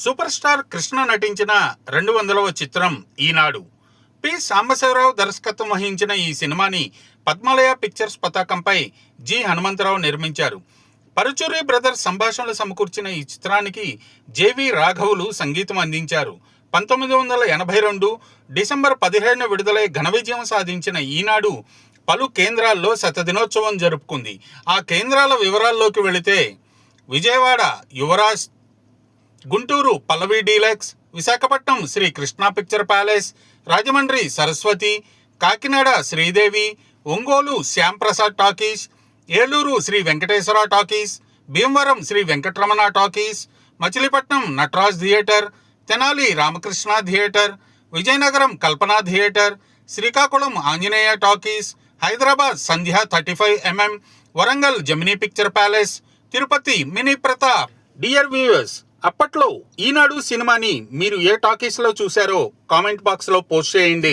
Super star Krishna నటించిన రెండు వందలవ చిత్రం ఈనాడు. పి. సాంబశివరావు దర్శకత్వం వహించిన ఈ సినిమాని పద్మాలయ పిక్చర్స్ పతాకంపై జి. హనుమంతరావు నిర్మించారు. పరుచూరి బ్రదర్స్ సంభాషణలు సమకూర్చిన ఈ చిత్రానికి జేవి రాఘవులు సంగీతం అందించారు. పంతొమ్మిది వందల ఎనభై రెండు డిసెంబర్ పదిహేడున విడుదలై ఘన విజయం సాధించిన ఈనాడు పలు కేంద్రాల్లో శతదినోత్సవం జరుపుకుంది. ఆ కేంద్రాల వివరాల్లోకి వెళితే Vijayawada Yuvaraj Guntur Pallavi deluxe Visakhapatnam Sri Krishna picture palace Rajahmundry Saraswati Kakinada Sridevi Ongole Shyamprasad talkies Eluru Sri Venkateswara talkies Bhimavaram Sri Venkataramana talkies Machilipatnam Nataraj theatre Tenali Ramakrishna theatre Vizianagaram Kalpana theatre Srikakulam Anjaneya talkies Hyderabad Sandhya thirty five MM Warangal Gemini picture palace Tirupati mini Pratap. Dear viewers అప్పట్లో ఈనాడు సినిమాని మీరు ఏ టాకీస్లో చూశారో comment బాక్స్లో post చేయండి.